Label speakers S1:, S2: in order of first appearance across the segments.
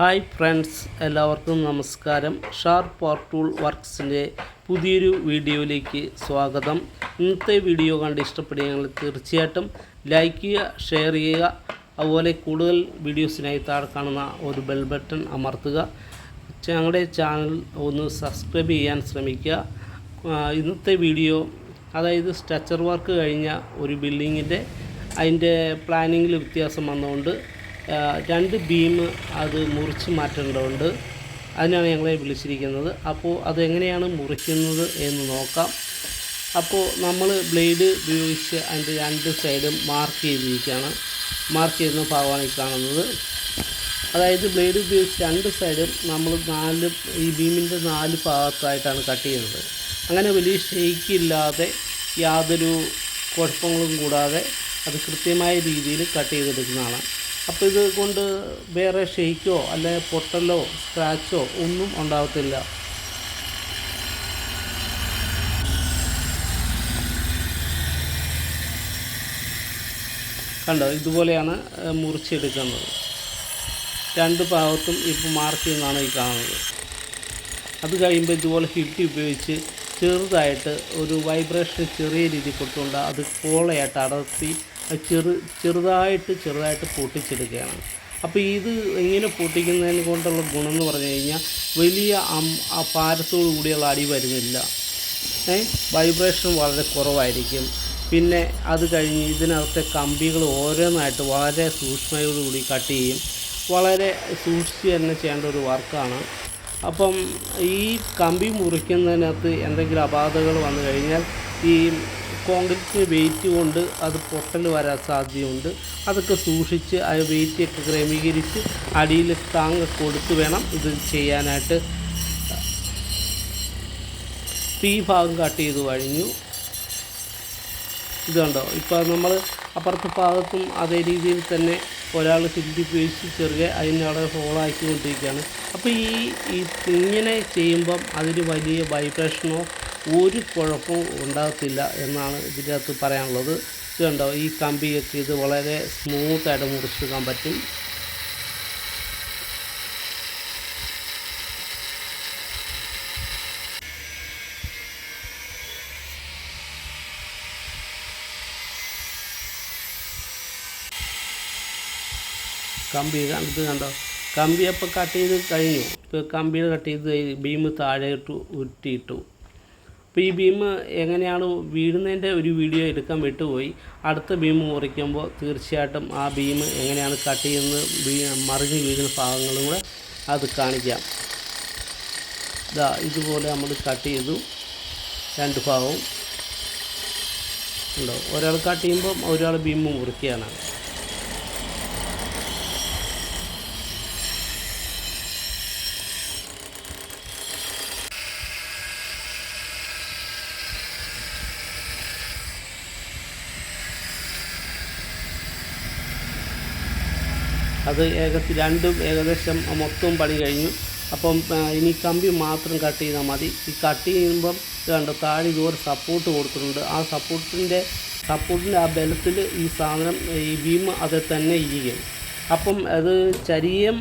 S1: Hi friends എല്ലാവർക്കും നമസ്കാരം. Sharp power tool വർക്ക്സിന്റെ പുതിയൊരു വീഡിയോയിലേക്ക് സ്വാഗതം. ഇന്നത്തെ വീഡിയോ കണ്ട് ഇഷ്ടപ്പെടുകയാണെങ്കിൽ തീർച്ചയായിട്ടും ലൈക്ക് ചെയ്യുക ഷെയർ ചെയ്യുക. അതുപോലെ കൂടുതൽ വീഡിയോസിനായി താഴെ കാണുന്ന ഒരു ബെൽ ബട്ടൺ അമർത്തുക. ഞങ്ങളുടെ ചാനൽ ഒന്ന് സബ്സ്ക്രൈബ് ചെയ്യാൻ ശ്രമിക്കുക. ഇന്നത്തെ വീഡിയോ അതായത് സ്ട്രക്ചർ വർക്ക് കഴിഞ്ഞ ഒരു ബിൽഡിങ്ങിന്റെ അതിന്റെ പ്ലാനിങ്ങിൽ വ്യത്യാസം വന്നുകൊണ്ട് രണ്ട് ബീം അത് മുറിച്ച് മാറ്റേണ്ടതുണ്ട്. അതിനാണ് ഞങ്ങളെ വിളിച്ചിരിക്കുന്നത്. അപ്പോൾ അതെങ്ങനെയാണ് മുറിക്കുന്നത് എന്ന് നോക്കാം. അപ്പോൾ നമ്മൾ ബ്ലേഡ് ഉപയോഗിച്ച് അതിന്റെ രണ്ട് സൈഡും മാർക്ക് ചെയ്തിരിക്കുകയാണ്. മാർക്ക് ചെയ്യുന്ന ഭാഗമാണ് ഈ കാണുന്നത്. അതായത് ബ്ലേഡ് ഉപയോഗിച്ച് രണ്ട് സൈഡും നമ്മൾ നാല് ഈ ബീമിന്റെ നാല് ഭാഗത്തായിട്ടാണ് കട്ട് ചെയ്യുന്നത്. അങ്ങനെ വലിയ ഷേക്ക് ഇല്ലാതെ യാതൊരു കുഴപ്പങ്ങളും കൂടാതെ അത് കൃത്യമായ രീതിയിൽ കട്ട് ചെയ്തെടുക്കുന്നതാണ്. അപ്പോൾ ഇത് കൊണ്ട് വേറെ ഷെയ്ക്കോ അല്ലെ പൊട്ടലോ സ്ക്രാച്ചോ ഒന്നും ഉണ്ടാകത്തില്ല കണ്ടോ? ഇതുപോലെയാണ് മുറിച്ചെടുക്കുന്നത്. രണ്ട് ഭാഗത്തും ഇപ്പോൾ മാർക്ക് ചെയ്യുന്നതാണ് ഈ കാണുന്നത്. അത് കഴിയുമ്പോൾ ഇതുപോലെ ഹിറ്റ് ഉപയോഗിച്ച് ചെറുതായിട്ട് ഒരു വൈബ്രേഷൻ ചെറിയ രീതിയിൽ കൊടുത്തുകൊണ്ട് അത് കോളയായിട്ട് അടർത്തി ചെറു ചെറുതായിട്ട് ചെറുതായിട്ട് പൊട്ടിച്ചെടുക്കുകയാണ്. അപ്പോൾ ഇത് ഇങ്ങനെ പൊട്ടിക്കുന്നതിന് കൊണ്ടുള്ള ഗുണം എന്ന് പറഞ്ഞു കഴിഞ്ഞാൽ വലിയ ഭാരത്തോടു കൂടിയുള്ള അടി വരുന്നില്ല. ഏ? വൈബ്രേഷൻ വളരെ കുറവായിരിക്കും. പിന്നെ അത് കഴിഞ്ഞ് ഇതിനകത്തെ കമ്പികൾ ഓരോന്നായിട്ട് വളരെ സൂക്ഷ്മതയോടുകൂടി കട്ട് ചെയ്യും. വളരെ സൂക്ഷിച്ച് തന്നെ ചെയ്യേണ്ട ഒരു വർക്കാണ്. അപ്പം ഈ കമ്പി മുറിക്കുന്നതിനകത്ത് എന്തെങ്കിലും അപാധകൾ വന്നു കഴിഞ്ഞാൽ ഈ കോൺക്രീറ്റ് വെയിറ്റ് കൊണ്ട് അത് പൊട്ടൽ വരാൻ സാധ്യതയുണ്ട്. അതൊക്കെ സൂക്ഷിച്ച് ആ വെയിറ്റൊക്കെ ക്രമീകരിച്ച് അടിയിൽ താങ്ങ കൊടുത്ത് വേണം ഇത് ചെയ്യാനായിട്ട്. ഈ ഭാഗം കട്ട് ചെയ്ത് കഴിഞ്ഞു ഇതുണ്ടോ ഇപ്പോൾ നമ്മൾ അപ്പുറത്തെ ഭാഗത്തും അതേ രീതിയിൽ തന്നെ ഒരാൾ ഹിന്ദി ഉപയോഗിച്ച് ചെറുകെ അതിനവിടെ ഹോളാക്കിക്കൊണ്ടിരിക്കുകയാണ്. അപ്പോൾ ഈ ഇങ്ങനെ ചെയ്യുമ്പം അതിന് വലിയ വൈബ്രേഷനോ ഒരു കുഴപ്പവും ഉണ്ടാകത്തില്ല എന്നാണ് ഇതിന്റെ അകത്ത് പറയാനുള്ളത്. കണ്ടോ ഈ കമ്പിയൊക്കെ ഇത് വളരെ സ്മൂത്തായിട്ട് മുറിച്ചെടുക്കാൻ പറ്റും. കമ്പി ഇത് കണ്ടോ? കമ്പി അപ്പോൾ കട്ട് ചെയ്ത് കഴിഞ്ഞു. ഇപ്പോൾ കമ്പിയുടെ കട്ട് ചെയ്ത് ബീം താഴെ ഇട്ടു ഉരുട്ടിയിട്ടു. അപ്പോൾ ഈ ബീം എങ്ങനെയാണ് വീഴുന്നതിന്റെ ഒരു വീഡിയോ എടുക്കാൻ വിട്ടുപോയി. അടുത്ത ബീം മുറിക്കുമ്പോൾ തീർച്ചയായിട്ടും ആ ബീം എങ്ങനെയാണ് കട്ട് ചെയ്യുന്നത് വീ മറിഞ്ഞ് വീഴുന്ന ഭാഗങ്ങളും കൂടെ അത് കാണിക്കാം. ഇതാ ഇതുപോലെ നമ്മൾ കട്ട് ചെയ്തു. രണ്ട് ഭാഗവും. ഉണ്ടോ? ഒരാൾ കട്ട് ചെയ്യുമ്പോൾ ഒരാൾ ബീം മുറിക്കുകയാണ്. അത് ഏകദേശം രണ്ടും ഏകദേശം മൊത്തം പണി കഴിഞ്ഞു. അപ്പം ഇനി കമ്പി മാത്രം കട്ട് ചെയ്താൽ മതി. ഈ കട്ട് ചെയ്യുമ്പം കണ്ടോ താഴെ ഇതുപോലെ സപ്പോർട്ട് കൊടുത്തിട്ടുണ്ട്. ആ സപ്പോർട്ടിന്റെ സപ്പോർട്ടിന്റെ ആ ബലത്തിൽ ഈ സാധനം ഈ ബീം അത് തന്നെ ഇരിക്കും അപ്പം അത് ചരിയം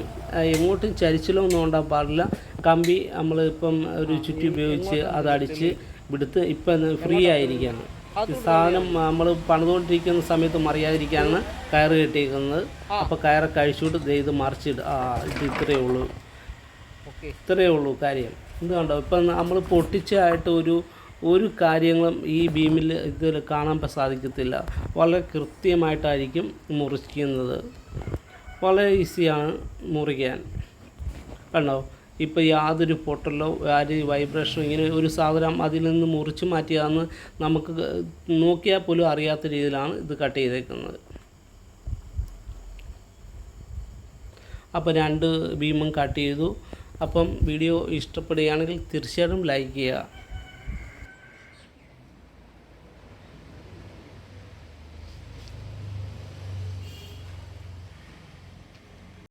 S1: എങ്ങോട്ടും ചരിച്ചിലോ ഒന്നും ഉണ്ടാകാൻ പാടില്ല. കമ്പി നമ്മളിപ്പം ഒരു ചുറ്റി ഉപയോഗിച്ച് അതടിച്ച് ഇവിടുത്തെ ഇപ്പം ഫ്രീ ആയിരിക്കുകയാണ്. ഈ സാധനം നമ്മൾ പണിതുകൊണ്ടിരിക്കുന്ന സമയത്ത് മറിയാതിരിക്കാനാണ് കയറ് കെട്ടിയിരിക്കുന്നത്. അപ്പോൾ കയറ് കഴിച്ചുകൊണ്ട് ദേ ഇത് മറിച്ചിട്ട് ആ ഇത് ഇത്രയേ ഉള്ളൂ. ഇത്രയേ ഉള്ളൂ കാര്യം. ഇത് കണ്ടോ? ഇപ്പം നമ്മൾ പൊട്ടിച്ചായിട്ട് ഒരു ഒരു കാര്യങ്ങളും ഈ ബീമിൽ ഇതിൽ കാണാൻ സാധിക്കത്തില്ല. വളരെ കൃത്യമായിട്ടായിരിക്കും മുറിക്കുന്നത്. വളരെ ഈസിയാണ് മുറിക്കാൻ. കണ്ടോ? ഇപ്പോൾ യാതൊരു പൊട്ടലോ ആര് വൈബ്രേഷനോ ഇങ്ങനെ ഒരു സാധനം അതിൽ നിന്ന് മുറിച്ച് മാറ്റിയതെന്ന് നമുക്ക് നോക്കിയാൽ പോലും അറിയാത്ത രീതിയിലാണ് ഇത് കട്ട് ചെയ്തേക്കുന്നത്. അപ്പോൾ രണ്ട് ബീമും കട്ട് ചെയ്തു. അപ്പം വീഡിയോ ഇഷ്ടപ്പെടുകയാണെങ്കിൽ തീർച്ചയായിട്ടും ലൈക്ക് ചെയ്യുക.